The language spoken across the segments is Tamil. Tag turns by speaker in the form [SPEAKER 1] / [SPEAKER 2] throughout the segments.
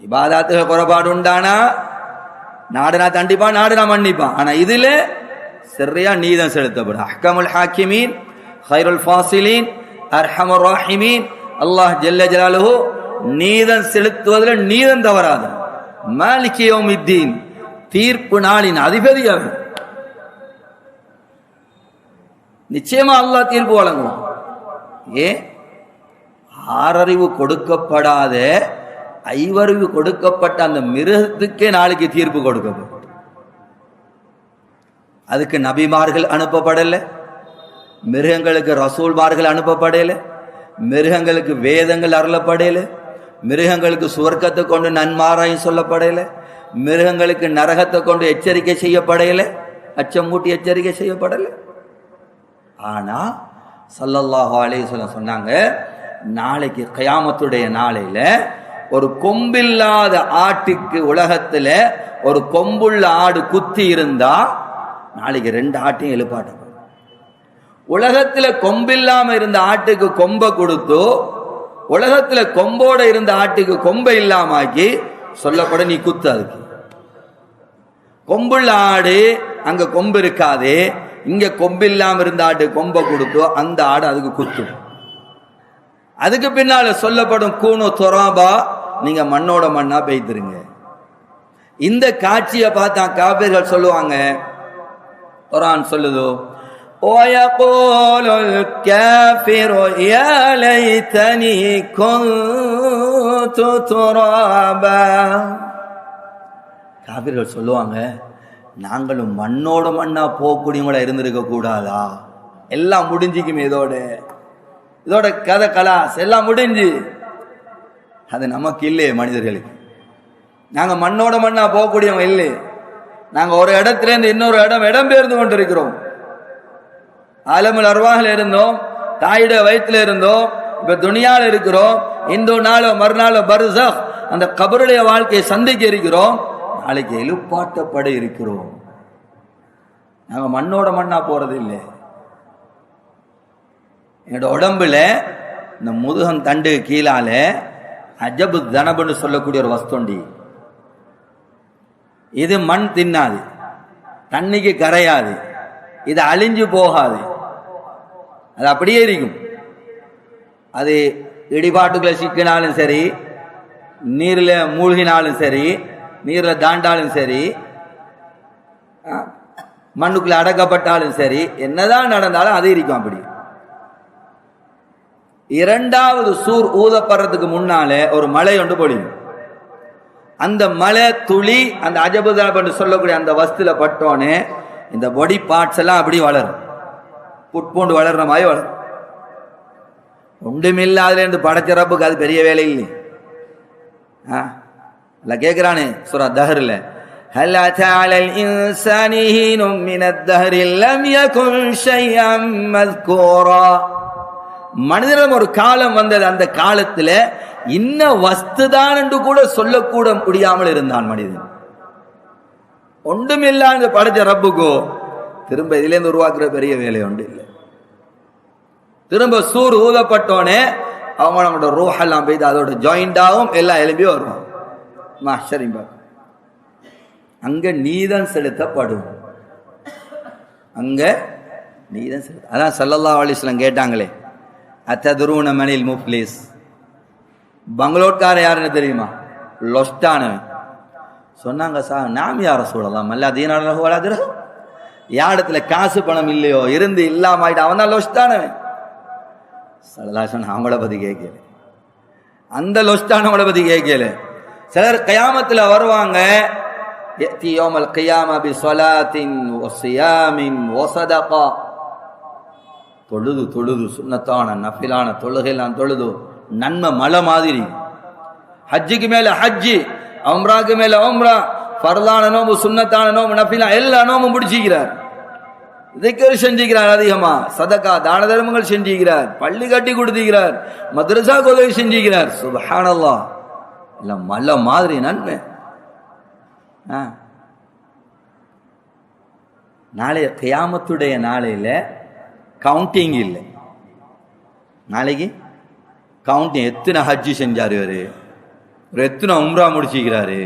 [SPEAKER 1] இபாதாத்துல குறைபாடு உண்டானா நாடுனா தண்டிப்பான் நாடுனா மன்னிப்பான் ஆனா இதுல சரியா நீதம் செலுத்தப்படும் அஹ்கமுல் ஹாக்கிமீன் ஹைருல் ஃபாசிலீன் அர்ஹமுர் ராஹிமீன் அல்லாஹ் ஜல்ல ஜலாலுஹு நீதம் செலுத்துவதில் நீதம் தவறாது மாலிகி மித்தீன் தீர்ப்பு நாளின் அதிபதி அவர் நிச்சயமா அல்லாஹ் தீர்ப்பு வழங்குவான் ஏன் ஆறறிவு கொடுக்கப்படாத ஐவறிவு கொடுக்கப்பட்ட அந்த மிருகத்துக்கே நாளைக்கு தீர்ப்பு கொடுக்கப்படும் அதுக்கு நபிமார்கள் அனுப்பப்படலை மிருகங்களுக்கு ரசூல்மார்கள் அனுப்பப்படலை மிருகங்களுக்கு வேதங்கள் அருளப்படலை மிருகங்களுக்கு சுவர்க்கத்தை கொண்டு நன்மாராயம் சொல்லப்படலை மிருகங்களுக்கு நரகத்தை கொண்டு எச்சரிக்கை செய்யப்படலை அச்சமூட்டி எச்சரிக்கை செய்யப்படலை. ஆனால் சல்லல்லாஹு அலைஹி சொல்ல சொன்னாங்க நாளைக்கு கயாமத்துடைய நாளையில் ஒரு கொம்பில்லாத ஆட்டுக்கு உலகத்துல ஒரு கொம்புள்ள ஆடு குத்தி இருந்தா நாளைக்கு ரெண்டு ஆட்டையும் எழுப்பாட்டப்படும் உலகத்துல கொம்பில்லாம இருந்த ஆட்டுக்கு கொம்பை கொடுத்து உலகத்துல கொம்போட இருந்த ஆட்டுக்கு கொம்பை இல்லாம ஆக்கி சொல்லப்பட நீ குத்து அதுக்கு. கொம்புள்ள ஆடு அங்க கொம்பு இருக்காது இங்க கொம்பு இல்லாம இருந்த ஆடு கொம்பை கொடுத்தோ அந்த ஆடு அதுக்கு குத்தும். அதுக்கு பின்னால சொல்லப்படும் கூணு துறாபா நீங்க மண்ணோட மண்ணா பெய்திருங்க இந்த காட்சியை பார்த்தா காபிர்கள் சொல்லுவாங்க குரான் சொல்லுதோ ويقول الكافر يا ليتني كنت ترابا காபிர்கள் சொல்லுவாங்க நாங்களும் மண்ணோட மண்ணா போகக்கூடியவங்களா இருந்திருக்க கூடாதா எல்லாம் முடிஞ்சுக்குமே இதோட இதோட கதை கலாஸ் எல்லாம் முடிஞ்சு அது நமக்கு இல்லையே மனிதர்களுக்கு நாங்கள் மண்ணோட மண்ணாக போகக்கூடியவங்க இல்லை நாங்கள் ஒரு இடத்துல இருந்து இன்னொரு இடம் இடம்பெயர்ந்து கொண்டிருக்கிறோம். ஆலமுல் அருவாகில் இருந்தோம் தாயிட வயிற்றுல இருந்தோம் இப்போ துணியால் இருக்கிறோம். இந்து நாளோ மறுநாளோ பருசக் அந்த கபருடைய வாழ்க்கையை சந்திக்க இருக்கிறோம். நாளைக்கு எழுப்பாட்டப்பட இருக்கிறோம். நாங்கள் மண்ணோட மண்ணாக போகிறது இல்லை என்னோட உடம்புல இந்த முதுகம் தண்டு கீழால அஜபு தனபுன்னு சொல்லக்கூடிய ஒரு வஸ்துண்டி இது மண் தின்னாது. தண்ணிக்கு கரையாது. இது அழிஞ்சு போகாது. அது அப்படியே இருக்கும். அது இடிபாட்டுக்குள்ளே சிக்கினாலும் சரி நீரில் மூழ்கினாலும் சரி நீரில் தாண்டாலும் சரி மண்ணுக்குள்ளே அடக்கப்பட்டாலும் சரி என்னதான் நடந்தாலும் அது இருக்கும் அப்படி. இரண்டாவது சூர் ஊதப்படுறதுக்கு முன்னாலே ஒரு மலை ஒன்று பொழியும் அந்த மலை துளி அந்த அஜபுதம் என்று சொல்லக்கூடிய அந்த வஸ்துல பட்டோனே இந்த பொடி பார்ட்ஸ் எல்லாம் அப்படி வளரும் புட்பூண்டு வளர்ற மாதிரி வளரும் ஒன்றுமில்லாதுல இருந்து படைச்ச ரப்புக்கு அது பெரிய வேலை இல்லை ஆ இல்ல கேட்கிறானே சுரா தஹர்ல هل أتى على الإنسان حين من الدهر لم يكن شيئا مذكورا மனிதனிடம் ஒரு காலம் வந்தது. அந்த காலத்துல இன்ன வஸ்துதான் என்று கூட சொல்லக்கூட முடியாமல் இருந்தான் மனிதன். ஒன்றுமில்லாத படைச்ச ரப்புக்கோ திரும்ப இதுலேருந்து உருவாக்குற பெரிய வேலை ஒன்று இல்லை. திரும்ப சூர் ஊதப்பட்டோனே அவங்க நம்மளோட ரூஹெல்லாம் போய் அதோட ஜாயிண்டாகவும் எல்லாம் எழுப்பி வருவான். மாஸ்டரின் அங்கே அங்க செலுத்தப்படும். அங்கே நீதான் செலுத்த அதான் சல்லல்லா அலிஸ்லாம் கேட்டாங்களே அத்ததுருவன மணில் முப்ளீஸ் பங்களோட்கார யாருன்னு தெரியுமா லொஸ்டானவன் சொன்னாங்க சார் நாம் யார சூழலாம் மல்ல தீனான வளாதிர யாரிடத்துல காசு பணம் இல்லையோ இருந்து இல்லாம ஆயிட்டு அவன் தான் லொஸ்டானவன் சலதாசன் அவங்கள பத்தி கேட்கல அந்த லொஸ்டானவங்கள பத்தி கேட்கல சிலர் கயாமத்துல வருவாங்க يأتي يوم القيامة بصلاة وصيام وصدقة தொழுது தொழுது சுண்ணத்தான நஃபிலான தொழுகைலாம் தொழுது நன்மை மலை மாதிரி. ஹஜ்ஜுக்கு மேலே ஹஜ்ஜி அம்ராக்கு மேலே அம்ரா பரலான நோம்பு சுண்ணத்தான நோம்பு நஃபிலா எல்லா நோம்பும் பிடிச்சிக்கிறார். திக்கர் செஞ்சுக்கிறார் அதிகமாக சதக்கா தான தர்மங்கள் செஞ்சுக்கிறார் பள்ளி கட்டி கொடுத்துக்கிறார் மதரசா உதவி செஞ்சுக்கிறார். சுபஹானல்லா. இல்லை மலை மாதிரி நன்மை. நாளைய கியாமத்துடைய நாளையில் கவுண்டிங் இல்லை. நாளைக்கு கவுண்டிங் எத்தனை ஹஜ்ஜி செஞ்சார் இவர்? ஒரு எத்தனை உம்ரா முடிச்சிக்கிறாரு?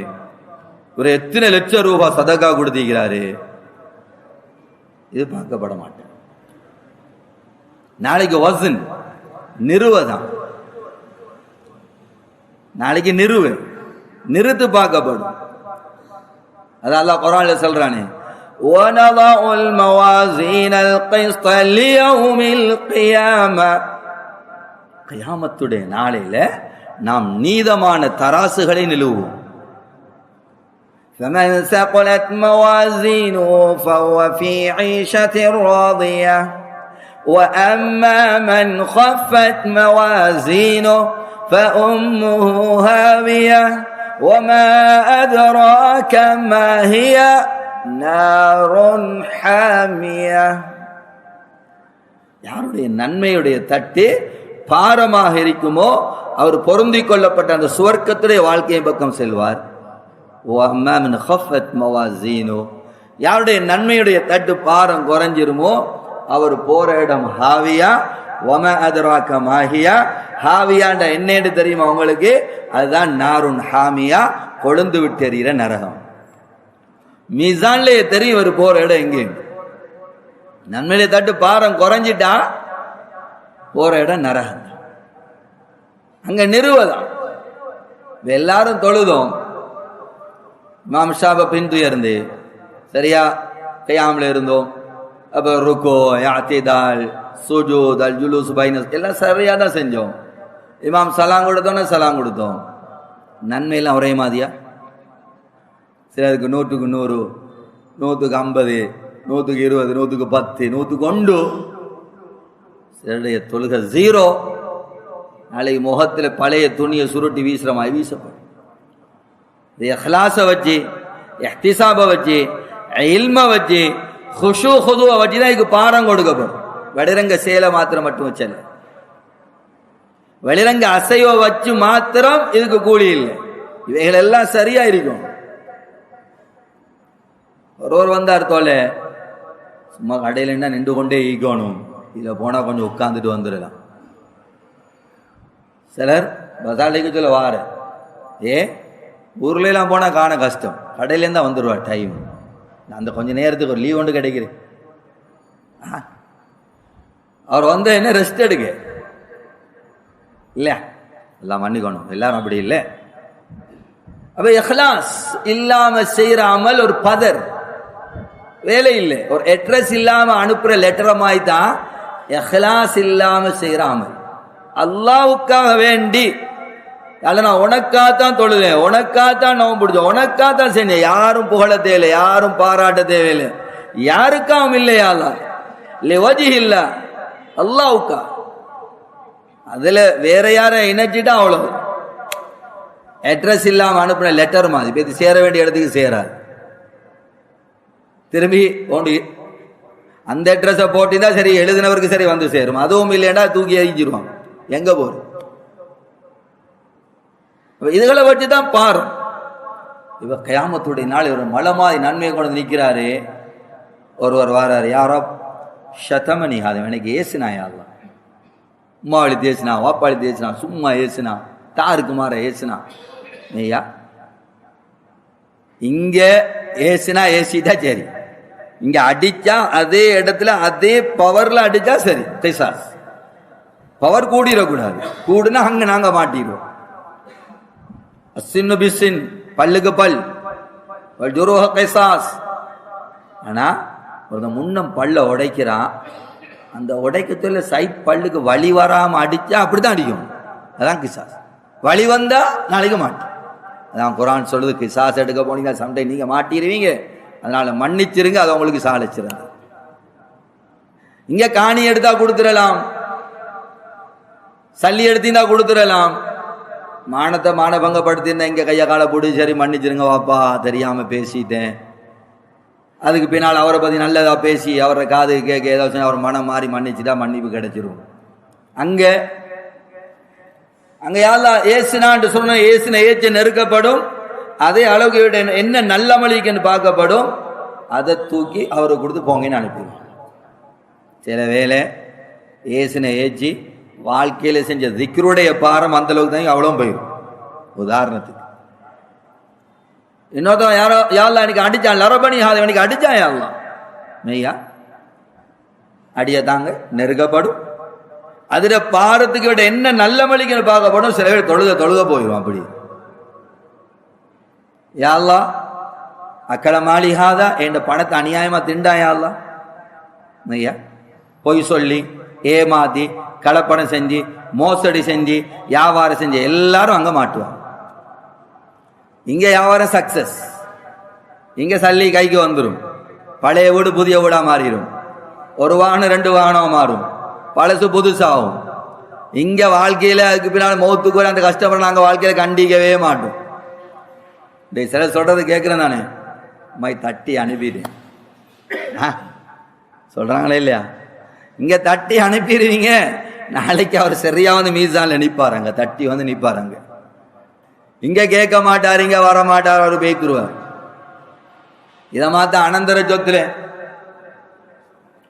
[SPEAKER 1] ஒரு எத்தனை லட்சம் ரூபா சதக்கா கொடுத்திருக்கிறாரு இது பார்க்கப்பட மாட்டேன். நாளைக்கு வசன் நிறுவதான் நாளைக்கு நிறுவு. நிறுத்து பார்க்கப்படும். அது அல்லாஹ் குரான்ல சொல்றானே ونضع الموازين القسط ليوم القيامة கியாமத்துடைய நாளையில நாம் நீதமான தராசுகளை நிலுவோம்
[SPEAKER 2] فمن ثقلت موازينه فهو في عيشة راضية وأما من خفت موازينه فأمه هاوية وما أدراك ما هي نار حامية
[SPEAKER 1] யாருடைய நன்மையுடைய தட்டு பாரமாக இருக்குமோ அவர் பொருந்திக் கொள்ளப்பட்ட அந்த சுவர்க்கத்துடைய வாழ்க்கை பக்கம் செல்வார். யாருடைய நன்மையுடைய தட்டு பாரம் குறைஞ்சிருமோ அவர் போற இடம் ஹாவியா ஒம அதராக்க ஆகியா ஹாவியாண்ட என்னன்னு தெரியுமா உங்களுக்கு? அதுதான் நாருன் ஹாமியா கொழுந்து விட்டெறிகிற நரகம். மீசான்லேயே தெரியும் இவர் போற இடம் எங்கே? நன்மையிலே தட்டு பாரம் குறைஞ்சிட்டா போற இடம் நரகம். அங்க நிறுவதான் எல்லாரும் தொழுதோம். மாம்ஷாவை பின்துயர்ந்து சரியா? கையாமல இருந்தோம். அப்ப ருக்கோ யாத்திதால் சுஜூத் அல் ஜுலூஸ் பைனஸ் எல்லாம் சரியா தான் செஞ்சோம். இமாம் சலாம் கொடுத்தோன்னா சலாம் கொடுத்தோம். நன்மையெல்லாம் ஒரே மாதிரியா? சிலருக்கு நூற்றுக்கு நூறு நூற்றுக்கு ஐம்பது நூற்றுக்கு இருபது நூற்றுக்கு பத்து நூற்றுக்கு ஒன்று. சிலருடைய தொழுகை ஜீரோ நாளைக்கு முகத்தில் பழைய துணியை சுருட்டி வீசுற மாதிரி வீசப்படும். இது இஹ்லாஸை வச்சு எஹ்திசாபை வச்சு இல்மை வச்சு ஹுஷு ஹுதுவை வச்சு தான் இதுக்கு பாடம் கொடுக்கப்படும். வெளிரங்க சேலை மாத்திரம் மட்டும் வச்சல வெளிரங்க அசைவை வச்சு மாத்திரம் இதுக்கு கூலி இல்லை. இவைகள் எல்லாம் சரியா இருக்கும். ஒருவர் வந்தார் தோலே சும்மா கடையில் என்ன நின்று கொண்டே ஈக்கணும் இதில் போனால் கொஞ்சம் உட்காந்துட்டு வந்துடலாம். சிலர் பசாலைக்கு சொல்ல வார. ஏ ஊர்ல போனால் காண கஷ்டம். கடையிலேருந்து தான் வந்துடுவா டைம் அந்த கொஞ்ச நேரத்துக்கு ஒரு லீவ் ஒன்று கிடைக்குது ஆ. அவர் வந்து என்ன ரெஸ்ட் எடுக்க? இல்லையா? எல்லாம் மன்னிக்கணும் எல்லாரும் அப்படி இல்லை. அப்ப எஹ்லாஸ் இல்லாம செய்யறாமல் ஒரு பதர். வேலை இல்லை ஒரு அட்ரஸ் இல்லாமல் அனுப்புகிற லெட்டரை மாதிரி தான் எஹ்லாஸ் இல்லாமல் செய்கிறாமல் அல்லாவுக்காக வேண்டி. அல்ல நான் உனக்காத்தான் தொழுதேன். உனக்காத்தான் நோம்பு பிடிச்சேன் உனக்காகத்தான் செஞ்சேன். யாரும் புகழ தேவையில்லை. யாரும் பாராட்ட தேவையில்லை. யாருக்காவும் இல்லையா இல்லை வஜி இல்லை அல்லாவுக்கா. அதில் வேற யாரை இணைச்சிட்டா அவ்வளவு. அட்ரஸ் இல்லாமல் அனுப்பின லெட்டர் மாதிரி. இப்ப இது சேர வேண்டிய இடத்துக்கு சேராது. திரும்பி ஓண்டு. அந்த அட்ரஸை போட்டிருந்தா சரி எழுதினவருக்கு சரி வந்து சேரும். அதுவும் இல்லைன்னா தூக்கி எரிஞ்சிருவாங்க எங்கே போகிறோம் இதுகளை வச்சு தான் பாரு. இவ கயாமத்துடைய நாள் இவர் மலமாதி நன்மையை கொண்டு நிற்கிறாரு. ஒருவர் வாராரு யாரோ சதமணி அது எனக்கு ஏசுனா யாரெல்லாம் உம்மா அழுத்தி ஏசுனா வாப்பா ஏசுனா சும்மா ஏசுனா தாருக்கு மாற ஏசுனா. நீயா இங்கே ஏசுனா ஏசிதான் சரி. இங்க அடிச்சா அதே இடத்துல அதே பவர்ல அடிச்சா சரி கைசாஸ் பவர் கூடிடக்கூடாது. கூடுனா அங்க நாங்க மாட்டிடுவோம். அசின்னு பிசின் பல்லுக்கு பல். ஜுரோஹ கைசாஸ். ஆனா ஒரு முன்னம் பல்ல உடைக்கிறான். அந்த உடைக்கத்துல சைட் பல்லுக்கு வழி வராம அடிச்சா அப்படிதான் அடிக்கும். அதான் கிசாஸ். வழி வந்தா நாளைக்கு மாட்டேன் அதான் குரான் சொல்லுது கிசாஸ் எடுக்க போனீங்க சம்டைம் நீங்க மாட்டிடுவீங்க. அதனால மன்னிச்சிருங்க அது உங்களுக்கு சாலிச்சிருங்க இங்க காணி எடுத்தா கொடுத்துடலாம் சல்லி எடுத்தீங்கன்னா கொடுத்துடலாம் மானத்தை மானபங்கப்படுத்தியிருந்தா இங்க கைய காலை போட்டு சரி மன்னிச்சிருங்க வாப்பா தெரியாம பேசிட்டேன். அதுக்கு பின்னால் அவரை பத்தி நல்லதா பேசி அவரை காது கேட்க ஏதாச்சும் அவர் மனம் மாறி மன்னிச்சுட்டா மன்னிப்பு கிடைச்சிரும். அங்க அங்க யாரெல்லாம் ஏசுனான்ட்டு சொன்ன ஏசுன ஏச்சு நெருக்கப்படும். அதே அளவுக்கு என்ன நல்ல பார்க்கப்படும் அதை தூக்கி அவரை கொடுத்து போங்கன்னு அனுப்பிடுவோம். சில வேலை ஏசின ஏச்சி வாழ்க்கையில் செஞ்ச திக்ருடைய பாரம் அந்த அளவுக்கு தான் அவ்வளோ போயிடும். உதாரணத்துக்கு. இன்னொருத்தன் யாரோ யாரெல்லாம் எனக்கு அடித்தான் லரபணி ஹாதம் எனக்கு அடித்தான் யாரெல்லாம் மெய்யா? அடியை தாங்க நெருக்கப்படும். அதில் பாரத்துக்கு விட என்ன நல்ல மளிகைன்னு பார்க்கப்படும் சில பேர் தொழுக தொழுக போயிடும் அப்படி. யாழ்லா அக்கட மாளிகாதா என் பணத்தை அநியாயமா திண்டா யாழ்லா ஐயா பொய் சொல்லி ஏமாத்தி கலப்படம் செஞ்சு மோசடி செஞ்சு வியாபாரம் செஞ்சு எல்லாரும் அங்க மாட்டுவாங்க. இங்க வியாபாரம் சக்சஸ் இங்க சல்லி கைக்கு வந்துடும் பழைய வீடு புதிய வீடா மாறிடும் ஒரு வாகனம் ரெண்டு வாகனம் மாறும். பழசு புதுசாகும். இங்கே வாழ்க்கையில் அதுக்கு பின்னால் மௌத்துக்கு வர அந்த கஷ்டப்பட நாங்கள் வாழ்க்கையில் கண்டிக்கவே மாட்டோம். டேய் சில சொல்கிறத கேட்குறேன் நான். மை தட்டி அனுப்பிடு. ஆ, இல்லையா? இங்கே தட்டி அனுப்பிடுவீங்க. நாளைக்கு அவர் சரியாக வந்து மீசானில் நிற்பாருங்க தட்டி வந்து நிற்பாருங்க இங்கே கேட்க மாட்டார் இங்கே வர மாட்டார் அவர் பேய்த்துருவார் இதை மாத்த அனந்தர சொத்துல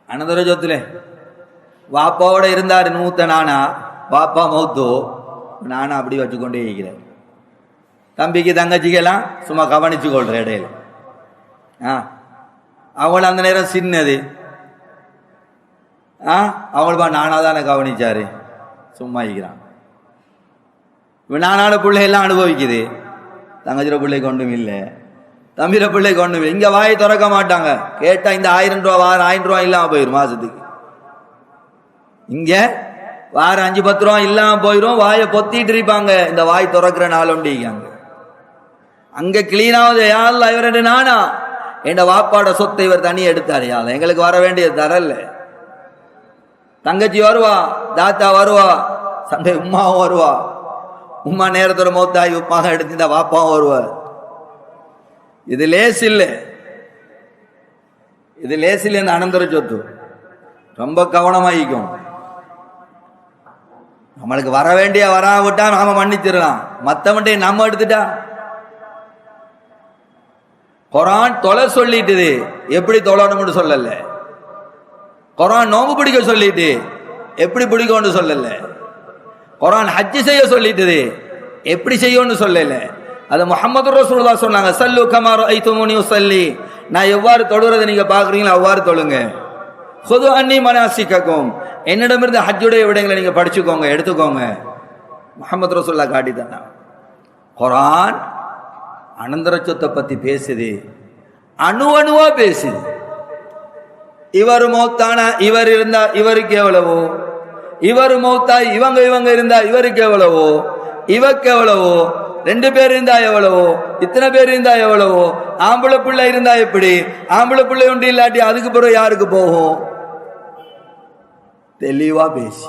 [SPEAKER 1] அனந்தர சொத்துல வாப்பாவோட இருந்தார் நூத்த நானா? பாப்பா மௌத்தோ? நானா அப்படி வச்சுக்கொண்டே இருக்கிறார். தம்பிக்கு தங்கச்சிக்கெல்லாம் சும்மா கவனிச்சு கொள்ற இடையில. ஆ? அவங்கள அந்த நேரம் சின்னது. ஆ? அவங்களுப்பா நானாக தானே கவனிச்சாரு. சும்மா இருக்கிறான். இப்போ நானால பிள்ளை எல்லாம் அனுபவிக்குது. தங்கச்சிர பிள்ளைக்கு ஒன்றும் இல்லை. தம்பிர பிள்ளைக்கு ஒன்றும் இல்லை. இங்கே வாயை திறக்க மாட்டாங்க. கேட்டால் இந்த ஆயிரம் ரூபா வாரம் ஆயிரம் ரூபா இல்லாமல் போயிடும் மாதத்துக்கு இங்கே வாரம் அஞ்சு பத்து ரூபா இல்லாமல் போயிடும் வாயை பொத்திட்டு இருப்பாங்க. இந்த வாய் திறக்கிற நாள் ஒண்டிக்காங்க. அங்க கிளீனாவது யாழ்ல இவர் நானா? என் வாப்பாட சொத்தை இவர் தனி எடுத்தார் யாழ் எங்களுக்கு வர வேண்டியது தரல தங்கச்சி வருவா தாத்தா வருவா சண்டை உமாவும் வருவா. உமா நேரத்தோட மௌத்தாய் உப்பாக எடுத்து வாப்பாவும் வருவார். இது லேஸ் இல்லை இது லேஸ் இல்லை இந்த அனந்தர சொத்து. ரொம்ப கவனமாயிக்கும். நம்மளுக்கு வர வேண்டிய வராவிட்டா நாம மன்னிச்சிடலாம். மற்றவன்ட்டே நம்ம எடுத்துட்டா? குரான் தொலை சொல்லிட்டுது. எப்படி தொழணும்னு சொல்லல. குரான் நோம்பு பிடிக்க சொல்லிட்டு எப்படி பிடிக்கும்னு சொல்லல. குரான் ஹஜ்ஜி செய்ய சொல்லிட்டுது. எப்படி செய்யும்னு சொல்லல. அது முகமது ரசூல்லா சொன்னாங்க சல்லு கமார் ஐத்துமுனி சல்லி நான் எவ்வாறு தொழுறதை நீங்க பாக்குறீங்களோ அவ்வாறு தொழுங்க. சொது அன்னி மனாசிக்கும் என்னிடமிருந்து ஹஜ்ஜுடைய விடங்களை நீங்க படிச்சுக்கோங்க எடுத்துக்கோங்க. முகமது ரசூல்லா காட்டி தானா குரான் அனந்தர பற்றி பேசுது. அணு அணுவாக பேசுது. இவர் மௌத்தானா இவர் இருந்தா இவருக்கு எவ்வளவோ? இவர் மௌத்தா இவங்க இவங்க இருந்தா இவருக்கு எவ்வளவோ? இவக்கு எவ்வளவோ? ரெண்டு பேர் இருந்தா எவ்வளவோ? இத்தனை பேர் இருந்தா எவ்வளவோ? ஆம்பளை பிள்ளை இருந்தா எப்படி? ஆம்பளை பிள்ளை உண்டு இல்லாட்டி அதுக்கு பிறகு யாருக்கு போகும்? தெளிவா பேசி.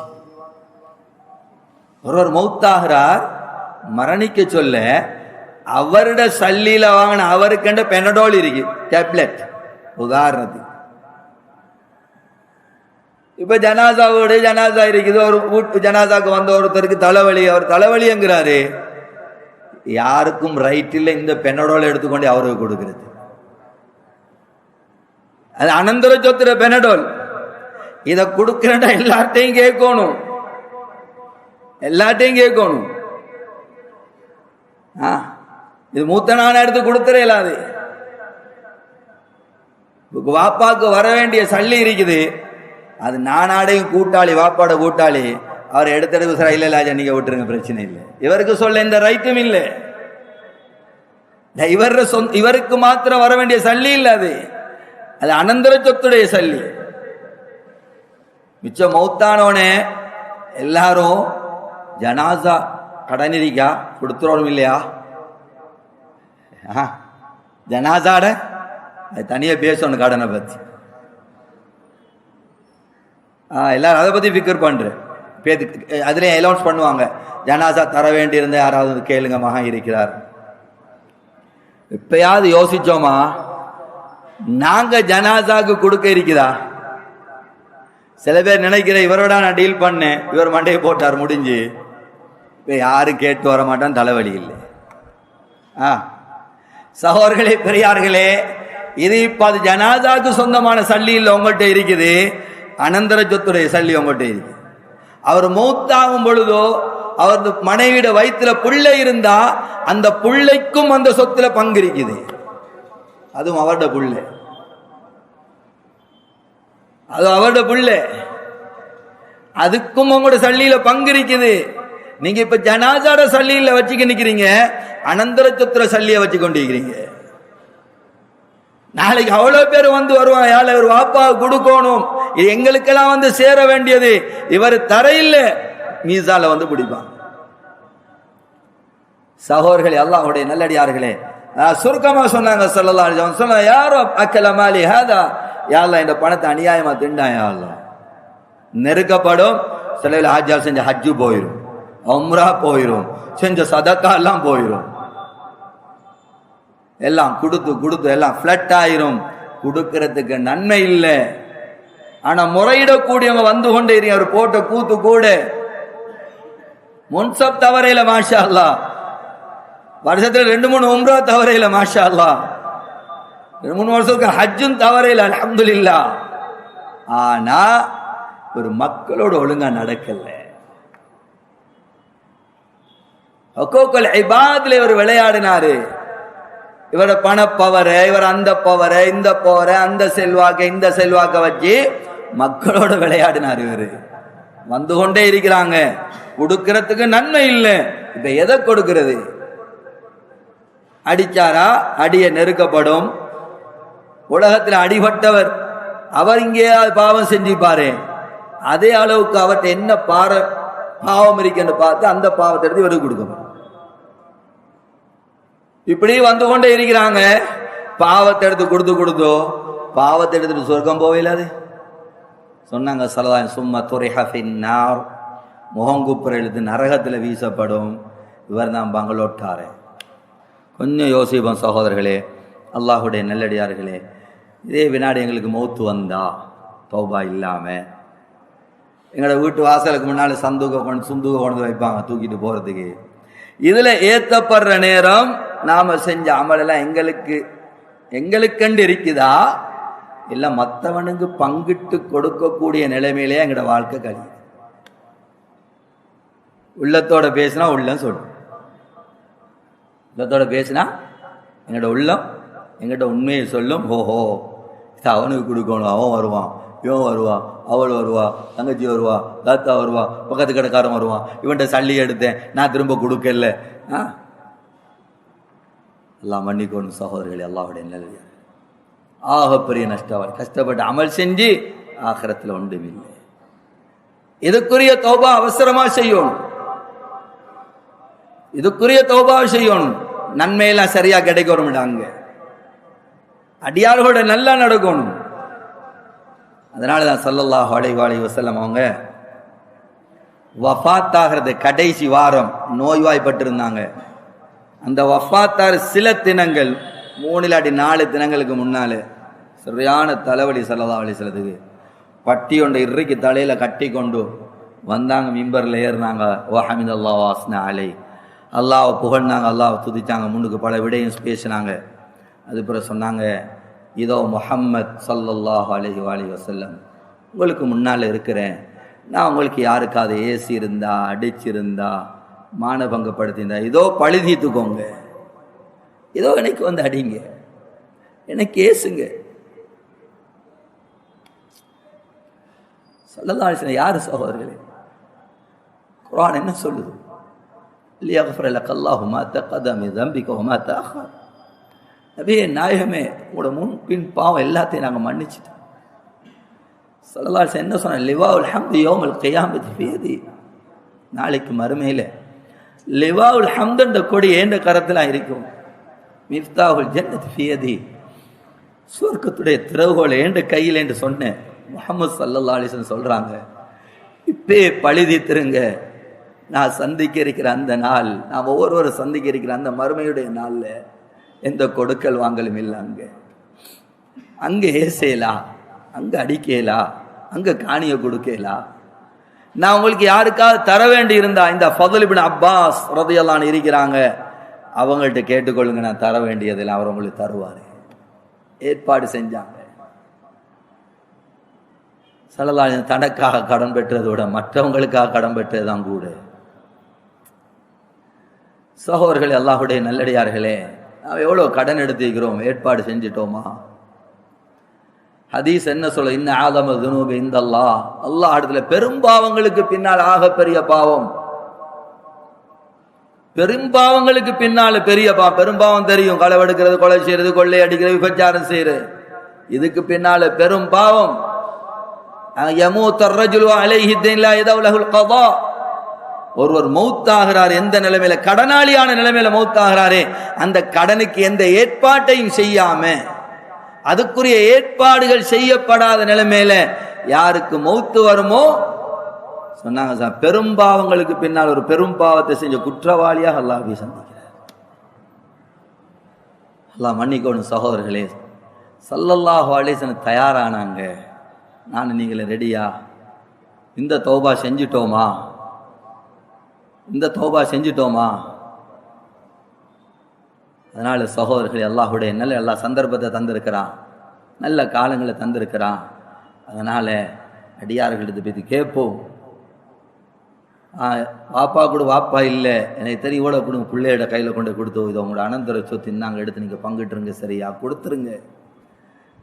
[SPEAKER 1] ஒருவர் மௌத்தாகிறார் மரணிக்க சொல்ல அவருட சல்லியில வாங்கின அவருக்கெண்ட பெனடோல் இருக்கு டேப்லெட் இப்போ இப்ப ஜனாசாவோடு ஜனாசா இருக்குது ஒரு வீட்டு ஜனாசாக்கு வந்த ஒருத்தருக்கு தலைவலி. அவர் தலைவலிங்கிறாரு. யாருக்கும் ரைட் இல்லை இந்த பெனடோல் எடுத்துக்கொண்டு அவருக்கு கொடுக்கிறது. அது அனந்தர சொத்துற பெனடோல் இதை கொடுக்கிறேன்டா எல்லார்ட்டையும் கேட்கணும். எல்லார்ட்டையும் கேட்கணும். ஆ? இது மூத்த நான எடுத்து கொடுத்துற இயலாது இப்ப வாப்பாக்கு வர வேண்டிய சல்லி இருக்குது. அது நானாடையும் கூட்டாளி வாப்பாட கூட்டாளி. அவர் எடுத்தெடுத்து சார் இல்லை இல்ல நீங்க விட்டுருங்க பிரச்சனை இல்லை. இவருக்கு சொல்ல இந்த ரைட்டும் இல்லை. இவர் சொந்த இவருக்கு மாத்திரம் வர வேண்டிய சல்லி இல்லை அது. அது அனந்தர சொத்துடைய சல்லி. மிச்சம் மௌத்தானோனே எல்லாரும் ஜனாசா கடனிரிக்கா கொடுத்துறோம் இல்லையா? ஆ, ஜனாசாட? அது தனியாக பேசணும் கடனை பற்றி ஆ, எல்லாரும் அதை பற்றி ஃபிக்கர் பண்ணுறேன் பேத்து அதுலேயும் அலௌன்ஸ் பண்ணுவாங்க. ஜனாசா தர வேண்டியிருந்த யாராவது கேளுங்க மகன் இருக்கிறார். இப்பயாவது யோசிச்சோமா? நாங்க ஜனாசாக்கு கொடுக்க இருக்குதா சில பேர் நினைக்கிற இவரோட நான் டீல் பண்ணேன் இவர் மண்டையை போட்டார் முடிஞ்சு. இப்போ யாரும் கேட்டு வர மாட்டான் தலைவலி இல்லை. ஆ. சகோதரர்களே பெரியார்களே இது இப்ப அது ஜனாதாக்கு சொந்தமான சல்லி இல்லை உங்கள்கிட்ட இருக்குது. அனந்தர சொத்துடைய சல்லி உங்கள்கிட்ட இருக்கு அவர் மௌத்தாகும் பொழுதோ அவரது மனைவிட வயிற்றுல புள்ளை இருந்தா அந்த புள்ளைக்கும் அந்த சொத்துல பங்கு இருக்குது. அதுவும் அவரோட புள்ளை. அது அவரோட புள்ள. அதுக்கும் உங்களோட சல்லியில பங்கு இருக்குது. நீங்க இப்ப ஜனாதார சல்லியில வச்சுக்க நிக்கிறீங்க அனந்தர சுத்திர சல்லிய வச்சு கொண்டிருக்கிறீங்க நாளைக்கு அவ்வளவு பேர் வந்து வருவாங்க யாழ இவர் வாப்பா கொடுக்கணும். இது எங்களுக்கெல்லாம் வந்து சேர வேண்டியது. இவர் தரையில் மீசால வந்து பிடிப்பான் சகோதரர்களே அல்லாஹுடைய நல்லடியார்களே சுருக்கமாக சொன்னாங்க சொல்லலாம் அலைஹி யாரோ அக்கல மாலி ஹாதா? யாழ்லா இந்த பணத்தை அநியாயமா திண்டான் யாழ்லா நெருக்கப்படும் சிலையில் ஹஜ்ஜா செஞ்ச ஹஜ்ஜு போயிடும் உம்ரா போயிடும் செஞ்ச சதக்கா எல்லாம் போயிடும் எல்லாம் கொடுத்து கொடுத்து எல்லாம் ஃப்ளட் ஆயிரும். கொடுக்கறதுக்கு நன்மை இல்லை. ஆனா முறையிடக்கூடியவங்க வந்து கொண்டே இருக்கு அவர் போட்ட கூத்து கூட. முன்சப் தவறையில மாஷா அல்லா வருஷத்துல ரெண்டு மூணு உம்ரா தவறையில மாஷா அல்லா ரெண்டு மூணு வருஷத்துக்கு ஹஜ்ஜும் தவறையில இல்லா ஆனா ஒரு மக்களோட ஒழுங்கா நடக்கலை. ஹக்கோக்கல் இபாத்ல இவர் விளையாடினாரு. இவர பணப்பவரை இவர் அந்த பவரை இந்த பவரை அந்த செல்வாக்க இந்த செல்வாக்க வச்சு மக்களோட விளையாடினார் இவரு. வந்து கொண்டே இருக்கிறாங்க. கொடுக்கறதுக்கு நன்மை இல்லை. இப்ப எதை கொடுக்கிறது? அடிச்சாரா? அடிய நெருக்கப்படும். உலகத்தில் அடிபட்டவர். அவர் இங்கே பாவம் செஞ்சிருப்பாரு அதே அளவுக்கு அவர்கிட்ட என்ன பார பாவம் இருக்குன்னு பார்த்து அந்த பாவத்தை எடுத்து இவருக்கு கொடுக்கணும். இப்படி வந்து கொண்டே இருக்கிறாங்க. பாவத்தை எடுத்து கொடுத்து கொடுத்தோ பாவத்தை எடுத்துட்டு சொர்க்கம் போவில்லாது சொன்னாங்க சலதான் சும்மா துறைஹின்னார் முகங்குப்புற எழுத்து நரகத்தில் வீசப்படும். இவர் தான் பங்களோட்டாரே. கொஞ்சம் யோசிப்போம் சகோதரர்களே. அல்லாஹுடைய நல்லடியார்களே இதே வினாடி எங்களுக்கு மௌத்து வந்தா தௌபா இல்லாமல் எங்களோட வீட்டு வாசலுக்கு முன்னால் சந்தூக கொண்டு சுந்தூக கொண்டு வைப்பாங்க தூக்கிட்டு போகிறதுக்கு இதில் ஏற்றப்படுற நேரம் நாம் செஞ்ச அமலெல்லாம் எங்களுக்கு எங்களுக்கண்டு இருக்குதா? இல்லை மற்றவனுக்கு பங்கிட்டு கொடுக்கக்கூடிய நிலைமையிலே எங்களோட வாழ்க்கை கழியும் உள்ளத்தோட பேசினா உள்ளம் சொல்லும் உள்ளத்தோட பேசினா எங்களோட உள்ளம் எங்கிட்ட உண்மையை சொல்லும். ஓஹோ இது அவனுக்கு கொடுக்கணும் அவன் வருவான் இவன் வருவான் அவள் வருவா தங்கச்சி வருவா தாத்தா வருவா பக்கத்து கடைக்காரன் வருவான். இவன்கிட்ட சல்லி எடுத்தேன் நான் திரும்ப கொடுக்கல. ஆ? எல்லாம் மன்னிக்கணும் சகோதரர்களே அல்லாஹுடைய நிலையா ஆகப்பெரிய நஷ்டம் கஷ்டப்பட்டு அமல் செஞ்சு ஆகரத்தில் ஒன்றுமில்லை இதுக்குரிய தௌபா அவசரமா செய்யணும். இதுக்குரிய தௌபா செய்யணும். நன்மையெல்லாம் சரியா கிடைக்கணும் அங்க. அடியார்களோட நல்லா நடக்கணும். அதனால தான் சல்லல்லாஹு அலைஹி அலைஹி வஸல்லம் அவங்க வஃபாத் ஆகிறது கடைசி வாரம் நோய்வாய்ப்பட்டிருந்தாங்க. அந்த வஃபாத்தார் சில தினங்கள் மூணு இல்லாட்டி நாலு தினங்களுக்கு முன்னால் சரியான தலைவலி செல்லதா அலைஹி வஸல்லத்துக்கு பட்டி ஒன்றை இறுக்கி தலையில் கட்டி கொண்டு வந்தாங்க மிம்பரில் ஏறினாங்க ஓ ஹமித் அல்லா வாஸ்னா அலை அல்லாவை புகழ்னாங்க அல்லாவை துதித்தாங்க முன்னுக்கு பல விடையும் பேசினாங்க. அது பிறகு சொன்னாங்க இதோ முஹம்மத் சல்லல்லாஹு அலஹி வாலி வசல்லம் உங்களுக்கு முன்னால் இருக்கிறேன். நான் உங்களுக்கு யாருக்காவது ஏசி இருந்தா அடிச்சிருந்தா மானபங்கப்படுத்தியிருந்தா இதோ பழி தீர்த்துக்கோங்க ஏதோ எனக்கு வந்து அடிங்க. எனக்கு கேசுங்க சொல்லதான் யாரு சகோதரர்களே? குரான் என்ன சொல்லுது? லியஃபர் லக் அல்லாஹு மா தகதமி தம்பிக வமா நாயகமே உங்களோட முன் பின் பாவம் எல்லாத்தையும் நாங்கள் மன்னிச்சிட்டோம். சொல்லலால் என்ன சொன்ன லிவாவுல் ஹம்து யோமல் கையாமத்து பேதி நாளைக்கு மறுமையில் லிவாவுல் ஹம்துன்ற கொடி ஏண்ட கரத்தில் இருக்கும். மிஃப்தாவுல் ஜன்னத் ஃபியதி. சுவர்க்கத்துடைய திறவுகோல் ஏண்ட கையில் என்று சொன்னேன் முகமது சல்லல்லா அலிசன் சொல்கிறாங்க இப்பே பழுதி திருங்க. நான் சந்திக்க இருக்கிற அந்த நாள் நான் ஒவ்வொருவரும் சந்திக்க இருக்கிற அந்த மறுமையுடைய நாளில் எந்த கொடுக்கல் வாங்கலும் இல்லை அங்கே. அங்கே ஏசேலா அங்கே அடிக்கலா அங்கே காணியை கொடுக்கலா நான் உங்களுக்கு யாருக்காவது தர வேண்டி இருந்தா இந்த ஃபதலிபின் அப்பாஸ் ரதையெல்லாம் இருக்கிறாங்க அவங்கள்ட்ட கேட்டுக்கொள்ளுங்க நான் தர வேண்டியதெல்லாம் அவர் உங்களுக்கு தருவார். ஏற்பாடு செஞ்சாங்க. சலலாஜன் தனக்காக கடன் பெற்றதை விட மற்றவங்களுக்காக கடன் பெற்றது தான் கூட. சகோதரர்களே அல்லாஹுடைய நல்லடியார்களே நாம் எவ்வளோ கடன் எடுத்துக்கிறோம் ஏற்பாடு செஞ்சிட்டோமா? ஹதீஸ் என்ன சொல்ல இன்ன ஆதம துனூபி இந்த அல்லா அல்லாஹ் இடத்துல பெரும்பாவங்களுக்கு பின்னால் ஆக பெரிய பாவம். பெரும்பாவங்களுக்கு பின்னால் பெரிய பா பெரும்பாவம் தெரியும். களை எடுக்கிறது கொலை செய்யறது கொள்ளை அடிக்கிறது விபச்சாரம் செய்யறது. இதுக்கு பின்னால் பெரும் பாவம். ஒருவர் மௌத்தாகிறார் எந்த நிலைமையில? கடனாளியான நிலைமையில மௌத்தாகிறாரே. அந்த கடனுக்கு எந்த ஏற்பாட்டையும் செய்யாம அதுக்குரிய ஏற்பாடுகள் செய்யப்படாத நிலைமையில யாருக்கு மௌத்து வருமோ? சொன்னாங்க சார் பெரும்பாவங்களுக்கு பின்னால் ஒரு பெரும் பாவத்தை செஞ்ச குற்றவாளியாக அல்லாஹ்வை சந்திக்கிறார். அல்லாஹ் மன்னிக்கணும் சகோதரர்களே. சல்லல்லாஹு அலிசன் தயாரானாங்க. நான் நீங்களே ரெடியா? இந்த தௌபா செஞ்சிட்டோமா? இந்த தௌபா செஞ்சிட்டோமா? அதனால் சகோதரர்கள் அல்லாஹுடைய நல்ல எல்லா சந்தர்ப்பத்தை தந்திருக்கிறான். நல்ல காலங்களை தந்திருக்கிறான். அதனால் அடியார்கள்ட்ட பற்றி கேட்போம். ஆ, வாப்பா கூட வாப்பா இல்லை. எனக்கு தெரியும் இவ்வளோ கொடுங்க பிள்ளையோட கையில் கொண்டு கொடுத்து இது உங்களோட அனந்தர சொத்து நாங்கள் எடுத்து நீங்கள் பங்கிட்டுருங்க சரியா? கொடுத்துருங்க.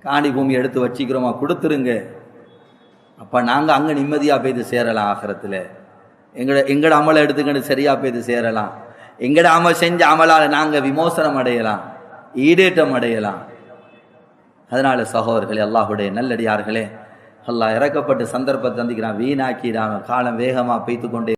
[SPEAKER 1] காணி பூமி எடுத்து வச்சிக்கிறோமா கொடுத்துருங்க. அப்போ நாங்கள் அங்கே நிம்மதியாக போய் சேரலாம் ஆகிறத்தில் எங்களோட எங்களோட அமலை எடுத்துக்கிட்டு சரியாக போய் சேரலாம். எங்கட அமல் செஞ்ச அமலால் நாங்கள் விமோசனம் அடையலாம் ஈடேற்றம் அடையலாம். அதனால சகோதரர்களே அல்லாஹுடைய நல்லடியார்களே அல்லாஹ் இறக்கப்பட்ட சந்தர்ப்பத்தை தந்திக்கிறான் வீணாக்கிறான் காலம் வேகமாக பெய்த்து கொண்டே